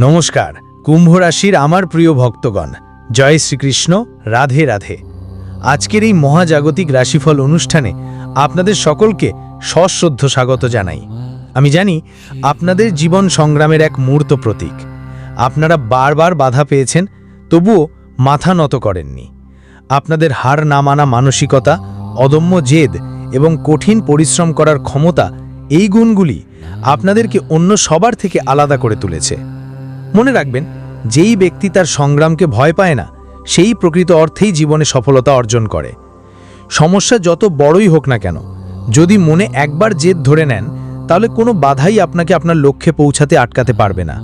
নমস্কার, কুম্ভ রাশির আমার প্রিয় ভক্তগণ, জয় শ্রীকৃষ্ণ, রাধে রাধে। আজকের এই মহাজাগতিক রাশিফল অনুষ্ঠানে আপনাদের সকলকে সশ্রদ্ধ স্বাগত জানাই। আমি জানি, আপনাদের জীবন সংগ্রামের এক মূর্ত প্রতীক। আপনারা বারবার বাধা পেয়েছেন, তবুও মাথা নত করেননি। আপনাদের হার না মানা মানসিকতা, অদম্য জেদ এবং কঠিন পরিশ্রম করার ক্ষমতা, এই গুণগুলি আপনাদেরকে অন্য সবার থেকে আলাদা করে তুলেছে। মনে রাখবেন, যেই ব্যক্তি তার সংগ্রামকে ভয় পায় না, সেই প্রকৃত অর্থেই জীবনে সফলতা অর্জন করে। সমস্যা যত বড়ই হোক না কেন, যদি মনে একবার জেদ ধরে নেন, তাহলে কোনো বাধাই আপনাকে আপনার লক্ষ্যে পৌঁছাতে আটকাতে পারবে না।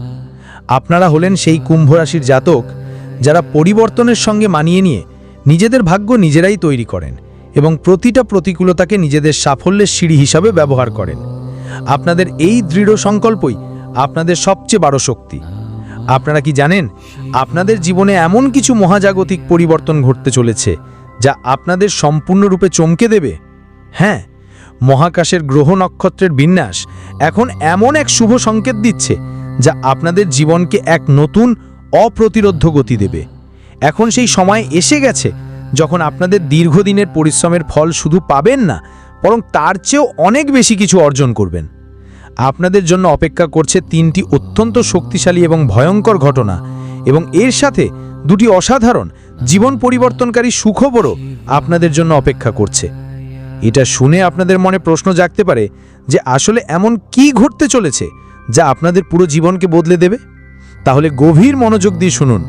আপনারা হলেন সেই কুম্ভ রাশির জাতক, যারা পরিবর্তনের সঙ্গে মানিয়ে নিয়ে নিজেদের ভাগ্য নিজেরাই তৈরি করেন এবং প্রতিটা প্রতিকূলতাকে নিজেদের সাফল্যের সিঁড়ি হিসাবে ব্যবহার করেন। আপনাদের এই দৃঢ় সংকল্পই আপনাদের সবচেয়ে বড় শক্তি। আপনারা কি জানেন? আপনাদের জীবনে এমন কিছু মহাজাগতিক পরিবর্তন ঘটতে চলেছে, যা আপনাদের সম্পূর্ণরূপে চমকে দেবে? হ্যাঁ মহাকাশের গ্রহ নক্ষত্রের বিন্যাস এখন এমন এক শুভ সংকেত দিচ্ছে, যা আপনাদের জীবনকে এক নতুন অপ্রতিরোধ গতি দেবে। এখন সেই সময় এসে গেছে, যখন আপনাদের দীর্ঘদিনের পরিশ্রমের ফল শুধু পাবেন না, বরং তার চেয়েও অনেক বেশি কিছু অর্জন করবেন। আপনাদের জন্য অপেক্ষা করছে তিনটি অত্যন্ত শক্তিশালী এবং ভয়ঙ্কর ঘটনা এবং এর সাথে দুটি অসাধারণ জীবন পরিবর্তনকারী সুখবরও আপনাদের জন্য অপেক্ষা করছে। এটা শুনে আপনাদের মনে প্রশ্ন জাগতে পারে যে আসলে এমন কি ঘটতে চলেছে যা আপনাদের পুরো জীবনকে বদলে দেবে? তাহলে গভীর মনোযোগ দিয়ে শুনুন,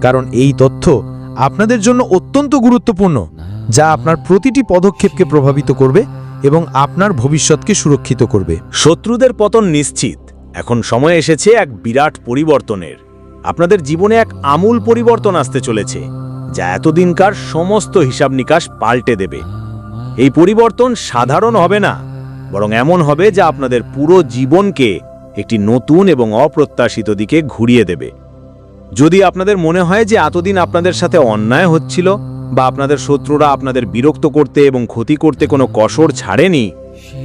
কারণ এই তথ্য আপনাদের জন্য অত্যন্ত গুরুত্বপূর্ণ, যা আপনার প্রতিটি পদক্ষেপকে প্রভাবিত করবে এবং আপনার ভবিষ্যৎকে সুরক্ষিত করবে। শত্রুদের পতন নিশ্চিত। এখন সময় এসেছে এক বিরাট পরিবর্তনের। আপনাদের জীবনে এক আমূল পরিবর্তন আসতে চলেছে, যা এতদিনকার সমস্ত হিসাব নিকাশ পাল্টে দেবে। এই পরিবর্তন সাধারণ হবে না, বরং এমন হবে যা আপনাদের পুরো জীবনকে একটি নতুন এবং অপ্রত্যাশিত দিকে ঘুরিয়ে দেবে। যদি আপনাদের মনে হয় যে এতদিন আপনাদের সাথে অন্যায় হচ্ছিল বা আপনাদের শত্রুরা আপনাদের বিরক্ত করতে এবং ক্ষতি করতে কোনো কসর ছাড়েনি,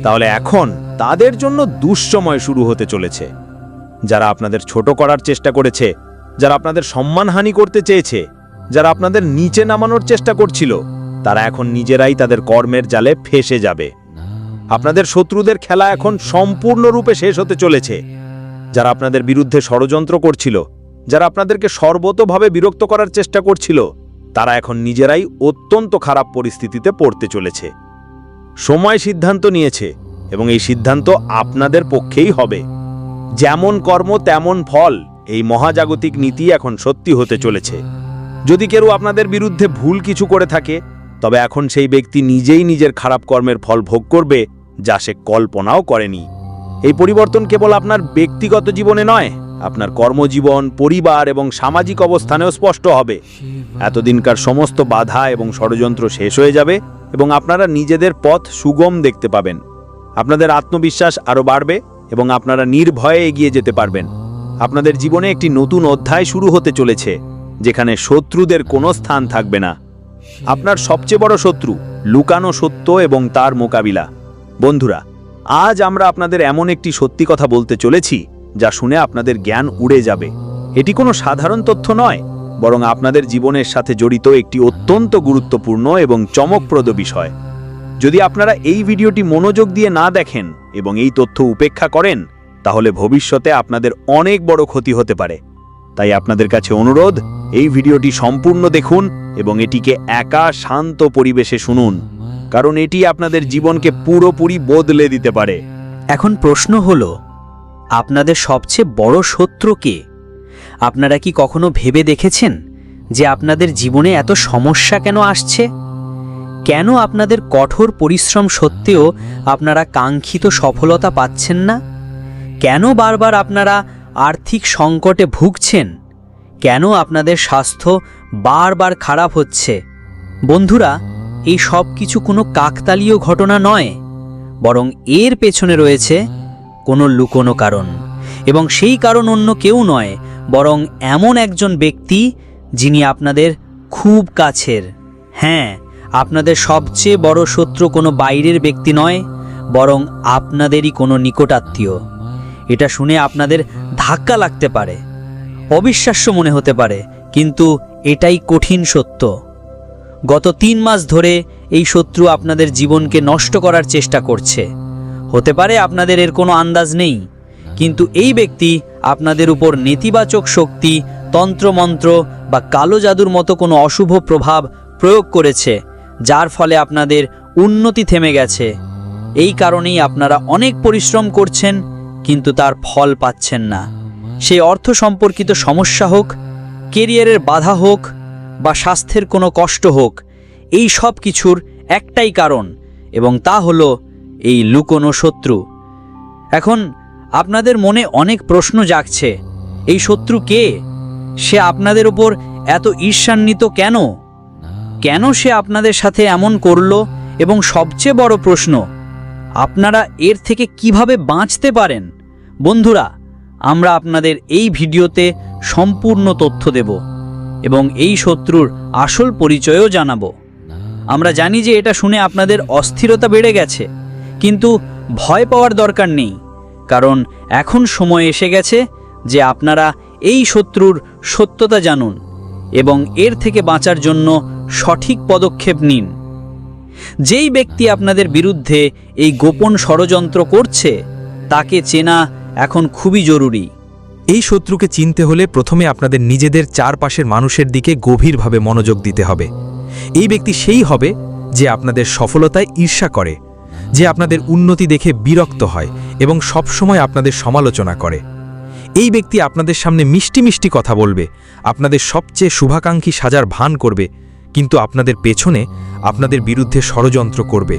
তাহলে এখন তাদের জন্য দুঃসময় শুরু হতে চলেছে। যারা আপনাদের ছোট করার চেষ্টা করেছে, যারা আপনাদের সম্মানহানি করতে চেয়েছে, যারা আপনাদের নিচে নামানোর চেষ্টা করছিল, তারা এখন নিজেরাই তাদের কর্মের জালে ফেসে যাবে। আপনাদের শত্রুদের খেলা এখন সম্পূর্ণরূপে শেষ হতে চলেছে। যারা আপনাদের বিরুদ্ধে ষড়যন্ত্র করছিল, যারা আপনাদেরকে সর্বতভাবে বিরক্ত করার চেষ্টা করছিল তারা এখন নিজেরাই অত্যন্ত খারাপ পরিস্থিতিতে পড়তে চলেছে। সময় সিদ্ধান্ত নিয়েছে এবং এই সিদ্ধান্ত আপনাদের পক্ষেই হবে। যেমন কর্ম, তেমন ফল এই মহাজাগতিক নীতি এখন সত্যি হতে চলেছে। যদি কেউ আপনাদের বিরুদ্ধে ভুল কিছু করে থাকে, তবে এখন সেই ব্যক্তি নিজেই নিজের খারাপ কর্মের ফল ভোগ করবে, যা সে কল্পনাও করেনি। এই পরিবর্তন কেবল আপনার ব্যক্তিগত জীবনে নয় আপনার কর্মজীবন পরিবার এবং সামাজিক অবস্থানেও স্পষ্ট হবে। এতদিনকার সমস্ত বাধা এবং ষড়যন্ত্র শেষ হয়ে যাবে এবং আপনারা নিজেদের পথ সুগম দেখতে পাবেন। আপনাদের আত্মবিশ্বাস আরও বাড়বে এবং আপনারা নির্ভয়ে এগিয়ে যেতে পারবেন। আপনাদের জীবনে একটি নতুন অধ্যায় শুরু হতে চলেছে যেখানে শত্রুদের কোনো স্থান থাকবে না। আপনার সবচেয়ে বড় শত্রু লুকানো সত্য এবং তার মোকাবিলা। বন্ধুরা আজ আমরা আপনাদের এমন একটি সত্যি কথা বলতে চলেছি যা শুনে আপনাদের জ্ঞান উড়ে যাবে। এটি কোনো সাধারণ তথ্য নয়, বরং আপনাদের জীবনের সাথে জড়িত একটি অত্যন্ত গুরুত্বপূর্ণ এবং চমকপ্রদ বিষয়। যদি আপনারা এই ভিডিওটি মনোযোগ দিয়ে না দেখেন এবং এই তথ্য উপেক্ষা করেন, তাহলে ভবিষ্যতে আপনাদের অনেক বড় ক্ষতি হতে পারে। তাই আপনাদের কাছে অনুরোধ, এই ভিডিওটি সম্পূর্ণ দেখুন এবং এটিকে একা শান্ত পরিবেশে শুনুন, কারণ এটি আপনাদের জীবনকে পুরোপুরি বদলে দিতে পারে। এখন প্রশ্ন হল আপনাদের সবচেয়ে বড় শত্রু কে? আপনারা কি কখনো ভেবে দেখেছেন যে আপনাদের জীবনে এত সমস্যা কেন আসছে? কেন আপনাদের কঠোর পরিশ্রম সত্ত্বেও আপনারা কাঙ্ক্ষিত সফলতা পাচ্ছেন না? কেন বারবার আপনারা আর্থিক সংকটে ভুগছেন? কেন আপনাদের স্বাস্থ্য বারবার খারাপ হচ্ছে? বন্ধুরা, এই সব কিছু কোনো কাকতালীয় ঘটনা নয়, বরং এর পেছনে রয়েছে কোনো লুকোনো কারণ। এবং সেই কারণ অন্য কেউ নয়, বরং এমন একজন ব্যক্তি যিনি আপনাদের খুব কাছের। হ্যাঁ আপনাদের সবচেয়ে বড় শত্রু কোনো বাইরের ব্যক্তি নয়, বরং আপনাদেরই কোনো নিকটাত্মীয়। এটা শুনে আপনাদের ধাক্কা লাগতে পারে, অবিশ্বাস্য মনে হতে পারে, কিন্তু এটাই কঠিন সত্য। গত তিন মাস ধরে এই শত্রু আপনাদের জীবনকে নষ্ট করার চেষ্টা করছে। হতে পারে আপনাদের এর কোনো আন্দাজ নেই। কিন্তু এই ব্যক্তি আপনাদের উপর নেতিবাচক শক্তি, তন্ত্রমন্ত্র বা কালো জাদুর মতো কোনো অশুভ প্রভাব প্রয়োগ করেছে, যার ফলে আপনাদের উন্নতি থেমে গেছে। এই কারণেই আপনারা অনেক পরিশ্রম করছেন, কিন্তু তার ফল পাচ্ছেন না। সেই অর্থ সম্পর্কিত সমস্যা হোক, কেরিয়ারের বাধা হোক বা স্বাস্থ্যের কোনো কষ্ট হোক, এই সব কিছুর একটাই কারণ এবং তা হলো এই লুকোনো শত্রু। এখন আপনাদের মনে অনেক প্রশ্ন জাগছে, এই শত্রু কে? সে আপনাদের উপর এত ঈর্ষান্বিত কেন? কেন সে আপনাদের সাথে এমন করল? এবং সবচেয়ে বড় প্রশ্ন, আপনারা এর থেকে কীভাবে বাঁচতে পারেন? বন্ধুরা, আমরা আপনাদের এই ভিডিওতে সম্পূর্ণ তথ্য দেব এবং এই শত্রুর আসল পরিচয়ও জানাব। আমরা জানি যে এটা শুনে আপনাদের অস্থিরতা বেড়ে গেছে। কিন্তু ভয় পাওয়ার দরকার নেই, কারণ এখন সময় এসে গেছে যে আপনারা এই শত্রুর সত্যতা জানুন এবং এর থেকে বাঁচার জন্য সঠিক পদক্ষেপ নিন। যেই ব্যক্তি আপনাদের বিরুদ্ধে এই গোপন ষড়যন্ত্র করছে, তাকে চেনা এখন খুবই জরুরি। এই শত্রুকে চিনতে হলে প্রথমে আপনাদের নিজেদের চারপাশের মানুষের দিকে গভীরভাবে মনোযোগ দিতে হবে। এই ব্যক্তি সেই হবে যে আপনাদের সফলতায় ঈর্ষা করে। যে আপনাদের উন্নতি দেখে বিরক্ত হয় এবং সবসময় আপনাদের সমালোচনা করে। এই ব্যক্তি আপনাদের সামনে মিষ্টি মিষ্টি কথা বলবে, আপনাদের সবচেয়ে শুভাকাঙ্ক্ষী সাজার ভান করবে, কিন্তু আপনাদের পেছনে আপনাদের বিরুদ্ধে ষড়যন্ত্র করবে।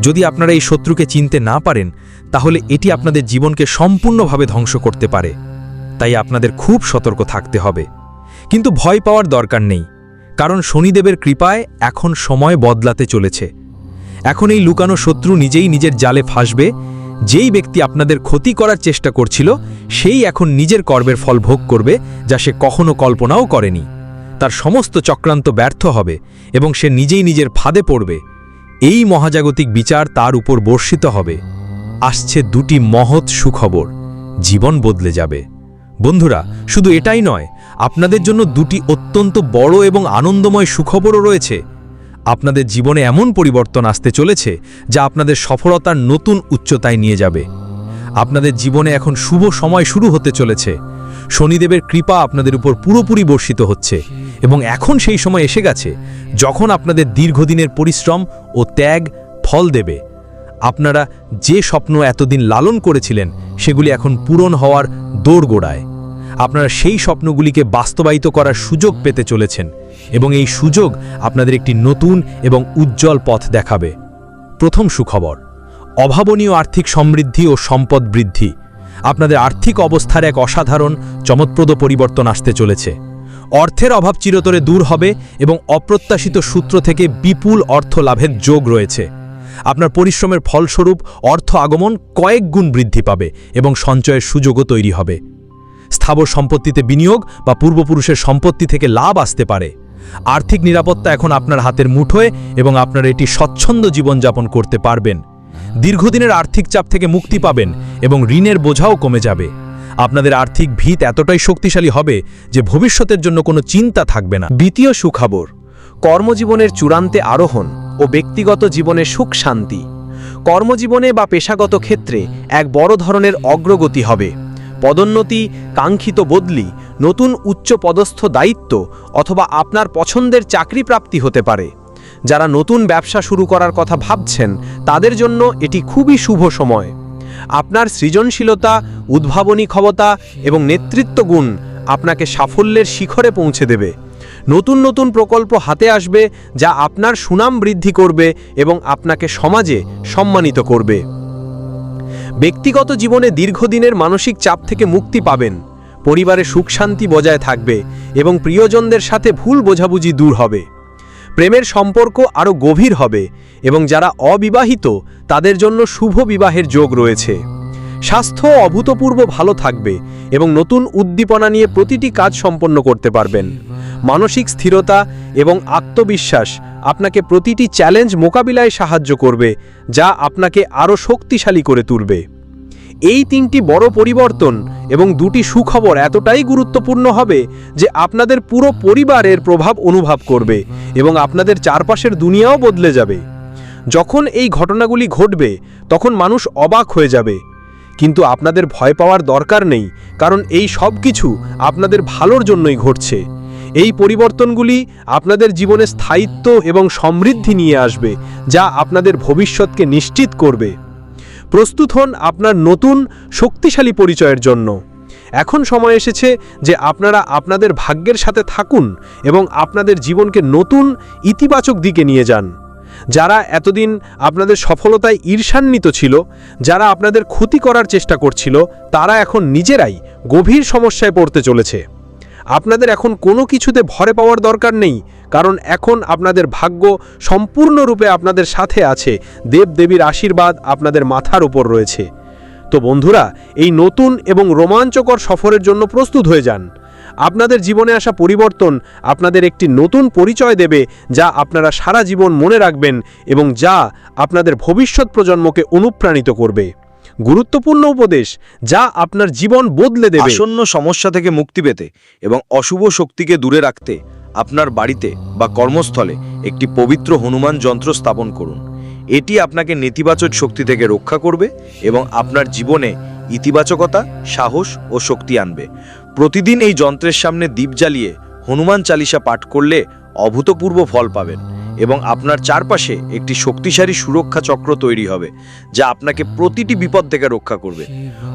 যদি আপনারা এই শত্রুকে চিনতে না পারেন, তাহলে এটি আপনাদের জীবনকে সম্পূর্ণভাবে ধ্বংস করতে পারে। তাই আপনাদের খুব সতর্ক থাকতে হবে। কিন্তু ভয় পাওয়ার দরকার নেই, কারণ শনিদেবের কৃপায় এখন সময় বদলাতে চলেছে। এখন এই লুকানো শত্রু নিজেই নিজের জালে ফাঁসবে, যেই ব্যক্তি আপনাদের ক্ষতি করার চেষ্টা করছিল, সেই এখন নিজের কর্মের ফল ভোগ করবে, যা সে কখনো কল্পনাও করেনি। তার সমস্ত চক্রান্ত ব্যর্থ হবে এবং সে নিজেই নিজের ফাঁদে পড়বে। এই মহাজাগতিক বিচার তার উপর বর্ষিত হবে। আসছে দুটি মহৎ সুখবর, জীবন বদলে যাবে। বন্ধুরা, শুধু এটাই নয়, আপনাদের জন্য দুটি অত্যন্ত বড় এবং আনন্দময় সুখবরও রয়েছে। আপনাদের জীবনে এমন পরিবর্তন আসতে চলেছে যা আপনাদের সফলতার নতুন উচ্চতায় নিয়ে যাবে। আপনাদের জীবনে এখন শুভ সময় শুরু হতে চলেছে। শনিদেবের কৃপা আপনাদের উপর পুরোপুরি বর্ষিত হচ্ছে এবং এখন সেই সময় এসে গেছে যখন আপনাদের দীর্ঘদিনের পরিশ্রম ও ত্যাগ ফল দেবে। আপনারা যে স্বপ্ন এতদিন লালন করেছিলেন সেগুলি এখন পূরণ হওয়ার দৌড়গোড়ায় আপনারা সেই স্বপ্নগুলিকে বাস্তবায়িত করার সুযোগ পেতে চলেছেন। এবং এই সুযোগ আপনাদের একটি নতুন এবং উজ্জ্বল পথ দেখাবে। প্রথম সুখবর, অভাবনীয় আর্থিক সমৃদ্ধি ও সম্পদ বৃদ্ধি। আপনাদের আর্থিক অবস্থার এক অসাধারণ চমৎপ্রদ পরিবর্তন আসতে চলেছে। অর্থের অভাব চিরতরে দূর হবে এবং অপ্রত্যাশিত সূত্র থেকে বিপুল অর্থ লাভের যোগ রয়েছে। আপনার পরিশ্রমের ফলস্বরূপ অর্থ আগমন কয়েক গুণ বৃদ্ধি পাবে এবং সঞ্চয়ের সুযোগও তৈরি হবে। স্থাবর সম্পত্তিতে বিনিয়োগ বা পূর্বপুরুষের সম্পত্তি থেকে লাভ আসতে পারে। আর্থিক নিরাপত্তা এখন আপনার হাতের মুঠোয় এবং আপনার এটি স্বচ্ছন্দ জীবনযাপন করতে পারবেন। দীর্ঘদিনের আর্থিক চাপ থেকে মুক্তি পাবেন এবং ঋণের বোঝাও কমে যাবে। আপনাদের আর্থিক ভিত এতটাই শক্তিশালী হবে যে ভবিষ্যতের জন্য কোনো চিন্তা থাকবে না। দ্বিতীয় সুখবর, কর্মজীবনের চূড়ান্তে আরোহণ ও ব্যক্তিগত জীবনে সুখ শান্তি। কর্মজীবনে বা পেশাগত ক্ষেত্রে এক বড় ধরনের অগ্রগতি হবে। পদোন্নতি, কাঙ্ক্ষিত বদলি নতুন উচ্চ পদস্থ দায়িত্ব অথবা আপনার পছন্দের চাকরি প্রাপ্তি হতে পারে। যারা নতুন ব্যবসা শুরু করার কথা ভাবছেন, তাদের জন্য এটি খুবই শুভ সময়। আপনার সৃজনশীলতা, উদ্ভাবনী ক্ষমতা এবং নেতৃত্ব গুণ আপনাকে সাফল্যের শিখরে পৌঁছে দেবে। নতুন নতুন প্রকল্প হাতে আসবে যা আপনার সুনাম বৃদ্ধি করবে এবং আপনাকে সমাজে সম্মানিত করবে। ব্যক্তিগত জীবনে দীর্ঘদিনের মানসিক চাপ থেকে মুক্তি পাবেন। পরিবারে সুখ শান্তি বজায় থাকবে এবং প্রিয়জনদের সাথে ভুল বোঝাবুঝি দূর হবে। প্রেমের সম্পর্ক আরও গভীর হবে এবং যারা অবিবাহিত, তাদের জন্য শুভ বিবাহের যোগ রয়েছে। স্বাস্থ্য অভূতপূর্ব ভালো থাকবে এবং নতুন উদ্দীপনা নিয়ে প্রতিটি কাজ সম্পন্ন করতে পারবেন। মানসিক স্থিরতা এবং আত্মবিশ্বাস আপনাকে প্রতিটি চ্যালেঞ্জ মোকাবিলায় সাহায্য করবে, যা আপনাকে আরও শক্তিশালী করে তুলবে। এই তিনটি বড় পরিবর্তন এবং দুটি সুখবর এতটাই গুরুত্বপূর্ণ হবে যে আপনাদের পুরো পরিবারের প্রভাব অনুভব করবে এবং আপনাদের চারপাশের দুনিয়াও বদলে যাবে। যখন এই ঘটনাগুলি ঘটবে, তখন মানুষ অবাক হয়ে যাবে। কিন্তু আপনাদের ভয় পাওয়ার দরকার নেই, কারণ এই সব কিছু আপনাদের ভালোর জন্যই ঘটছে। এই পরিবর্তনগুলি আপনাদের জীবনে স্থায়িত্ব এবং সমৃদ্ধি নিয়ে আসবে, যা আপনাদের ভবিষ্যৎকে নিশ্চিত করবে। প্রস্তুত হন আপনার নতুন, শক্তিশালী পরিচয়ের জন্য। এখন সময় এসেছে যে আপনারা আপনাদের ভাগ্যের সাথে থাকুন এবং আপনাদের জীবনকে নতুন, ইতিবাচক দিকে নিয়ে যান। যারা এতদিন আপনাদের সফলতায় ঈর্ষান্বিত ছিল, যারা আপনাদের ক্ষতি করার চেষ্টা করছিল, তারা এখন নিজেরাই গভীর সমস্যায় পড়তে চলেছে। আপনাদের এখন কোনো কিছুতে ভরে পাওয়ার দরকার নেই কারণ এখন আপনাদের ভাগ্য সম্পূর্ণরূপে আপনাদের সাথে আছে। দেবদেবীর আশীর্বাদ আপনাদের মাথার উপর রয়েছে। তো বন্ধুরা, এই নতুন এবং রোমাঞ্চকর সফরের জন্য প্রস্তুত হয়ে যান। আপনাদের জীবনে আসা পরিবর্তন আপনাদের একটি নতুন পরিচয় দেবে যা আপনারা সারা জীবন মনে রাখবেন এবং যা আপনাদের ভবিষ্যৎ প্রজন্মকে অনুপ্রাণিত করবে। গুরুত্বপূর্ণ উপদেশ, যা আপনার জীবন বদলে দেবে। আসন্ন সমস্যা থেকে মুক্তি পেতে এবং অশুভ শক্তিকে দূরে রাখতে আপনার বাড়িতে বা কর্মস্থলে একটি পবিত্র হনুমান যন্ত্র স্থাপন করুন। এটি আপনাকে নেতিবাচক শক্তি থেকে রক্ষা করবে এবং আপনার জীবনে ইতিবাচকতা, সাহস ও শক্তি আনবে। প্রতিদিন এই যন্ত্রের সামনে দ্বীপ জ্বালিয়ে হনুমান চালিসা পাঠ করলে অভূতপূর্ব ফল পাবেন এবং আপনার চারপাশে একটি শক্তিশালী সুরক্ষা চক্র তৈরি হবে, যা আপনাকে প্রতিটি বিপদ থেকে রক্ষা করবে।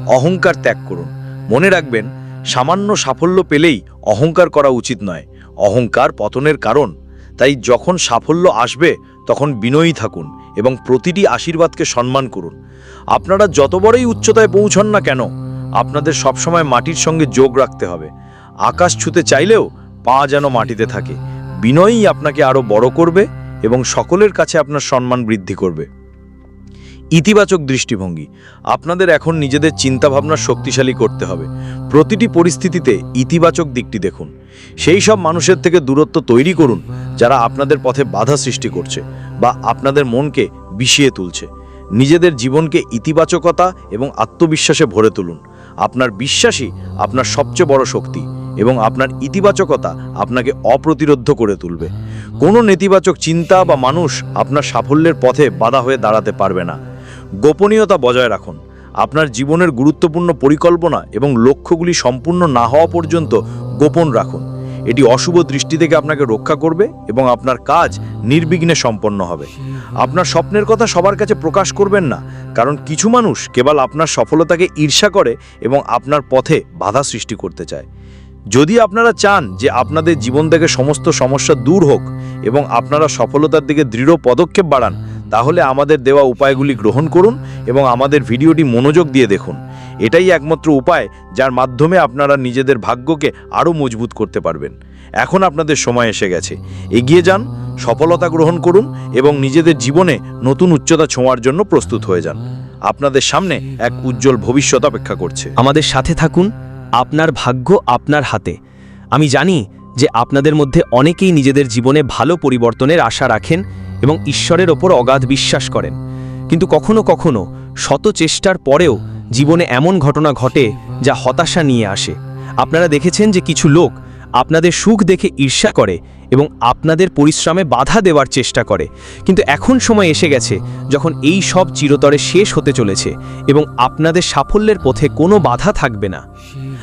অহংকার ত্যাগ করুন। মনে রাখবেন, সামান্য সাফল্য পেলেই অহংকার করা উচিত নয়। অহংকার পতনের কারণ। তাই যখন সাফল্য আসবে, তখন বিনয়ী থাকুন এবং প্রতিটি আশীর্বাদকে সম্মান করুন। আপনারা যত বড়ই উচ্চতায় পৌঁছন না কেন, আপনাদের সবসময় মাটির সঙ্গে যোগ রাখতে হবে। আকাশ ছুতে চাইলেও পা যেন মাটিতে থাকে। বিনয়ই আপনাকে আরও বড় করবে এবং সকলের কাছে আপনার সম্মান বৃদ্ধি করবে। ইতিবাচক দৃষ্টিভঙ্গি। আপনাদের এখন নিজেদের চিন্তাভাবনা শক্তিশালী করতে হবে। প্রতিটি পরিস্থিতিতে ইতিবাচক দিকটি দেখুন। সেই সব মানুষের থেকে দূরত্ব তৈরি করুন, যারা আপনাদের পথে বাধা সৃষ্টি করছে বা আপনাদের মনকে বিষিয়ে তুলছে। নিজেদের জীবনকে ইতিবাচকতা এবং আত্মবিশ্বাসে ভরে তুলুন। আপনার বিশ্বাসই আপনার সবচেয়ে বড় শক্তি এবং আপনার ইতিবাচকতা আপনাকে অপ্রতিরোধ করে তুলবে। কোনো নেতিবাচক চিন্তা বা মানুষ আপনার সাফল্যের পথে বাধা হয়ে দাঁড়াতে পারবে না। গোপনীয়তা বজায় রাখুন। আপনার জীবনের গুরুত্বপূর্ণ পরিকল্পনা এবং লক্ষ্যগুলি সম্পূর্ণ না হওয়া পর্যন্ত গোপন রাখুন। এটি অশুভ দৃষ্টি থেকে আপনাকে রক্ষা করবে এবং আপনার কাজ নির্বিঘ্নে সম্পন্ন হবে। আপনার স্বপ্নের কথা সবার কাছে প্রকাশ করবেন না, কারণ কিছু মানুষ কেবল আপনার সফলতাকে ঈর্ষা করে এবং আপনার পথে বাধা সৃষ্টি করতে চায়। যদি আপনারা চান যে আপনাদের জীবন থেকে সমস্ত সমস্যা দূর হোক এবং আপনারা সফলতার দিকে দৃঢ় পদক্ষেপ বাড়ান তাহলে আমাদের দেওয়া উপায়গুলি গ্রহণ করুন এবং আমাদের ভিডিওটি মনোযোগ দিয়ে দেখুন। এটাই একমাত্র উপায় যার মাধ্যমে আপনারা নিজেদের ভাগ্যকে আরও মজবুত করতে পারবেন। এখন আপনাদের সময় এসে গেছে। এগিয়ে যান, সফলতা গ্রহণ করুন এবং নিজেদের জীবনে নতুন উচ্চতা ছোঁয়ার জন্য প্রস্তুত হয়ে যান। আপনাদের সামনে এক উজ্জ্বল ভবিষ্যৎ অপেক্ষা করছে। আমাদের সাথে থাকুন, আপনার ভাগ্য আপনার হাতে। আমি জানি যে আপনাদের মধ্যে অনেকেই নিজেদের জীবনে ভালো পরিবর্তনের আশা রাখেন এবং ঈশ্বরের ওপর অগাধ বিশ্বাস করেন। কিন্তু কখনো কখনো শত চেষ্টার পরেও জীবনে এমন ঘটনা ঘটে যা হতাশা নিয়ে আসে। আপনারা দেখেছেন যে কিছু লোক আপনাদের সুখ দেখে ঈর্ষা করে এবং আপনাদের পরিশ্রমে বাধা দেওয়ার চেষ্টা করে। কিন্তু এখন সময় এসে গেছে যখন এই সব চিরতরে শেষ হতে চলেছে এবং আপনাদের সাফল্যের পথে কোনো বাধা থাকবে না।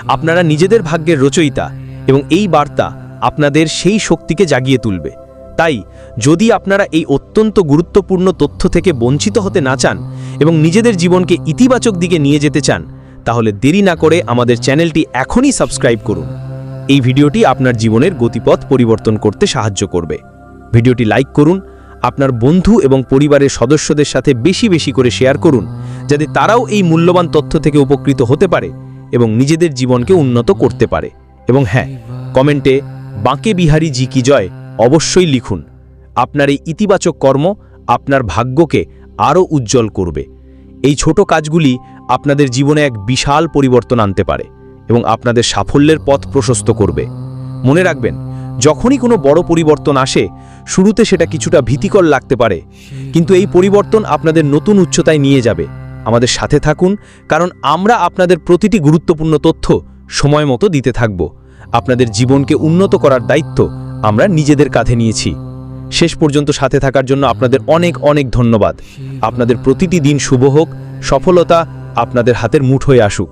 আপনারা নিজেদের ভাগ্যের রচয়িতা এবং এই বার্তা আপনাদের সেই শক্তিকে জাগিয়ে তুলবে। তাই যদি আপনারা এই অত্যন্ত গুরুত্বপূর্ণ তথ্য থেকে বঞ্চিত হতে না চান এবং নিজেদের জীবনকে ইতিবাচক দিকে নিয়ে যেতে চান, তাহলে দেরি না করে আমাদের চ্যানেলটি এখনই সাবস্ক্রাইব করুন। এই ভিডিওটি আপনার জীবনের গতিপথ পরিবর্তন করতে সাহায্য করবে। ভিডিওটি লাইক করুন, আপনার বন্ধু এবং পরিবারের সদস্যদের সাথে বেশি বেশি করে শেয়ার করুন, যাতে তারাও এই মূল্যবান তথ্য থেকে উপকৃত হতে পারে এবং নিজেদের জীবনকে উন্নত করতে পারে। এবং হ্যাঁ কমেন্টে বাঁকে বিহারি জি কি জয় অবশ্যই লিখুন। আপনার এই ইতিবাচক কর্ম আপনার ভাগ্যকে আরও উজ্জ্বল করবে। এই ছোট কাজগুলি আপনাদের জীবনে এক বিশাল পরিবর্তন আনতে পারে এবং আপনাদের সাফল্যের পথ প্রশস্ত করবে। মনে রাখবেন, যখনই কোনো বড় পরিবর্তন আসে, শুরুতে সেটা কিছুটা ভীতিকর লাগতে পারে, কিন্তু এই পরিবর্তন আপনাদের নতুন উচ্চতায় নিয়ে যাবে। আমাদের সাথে থাকুন, কারণ আমরা আপনাদের প্রতিটি গুরুত্বপূর্ণ তথ্য সময় মতো দিতে থাকব। আপনাদের জীবনকে উন্নত করার দায়িত্ব আমরা নিজেদের কাঁধে নিয়েছি। শেষ পর্যন্ত সাথে থাকার জন্য আপনাদের অনেক অনেক ধন্যবাদ। আপনাদের প্রতিটি দিন শুভ হোক, সফলতা আপনাদের হাতের মুঠোয় আসুক।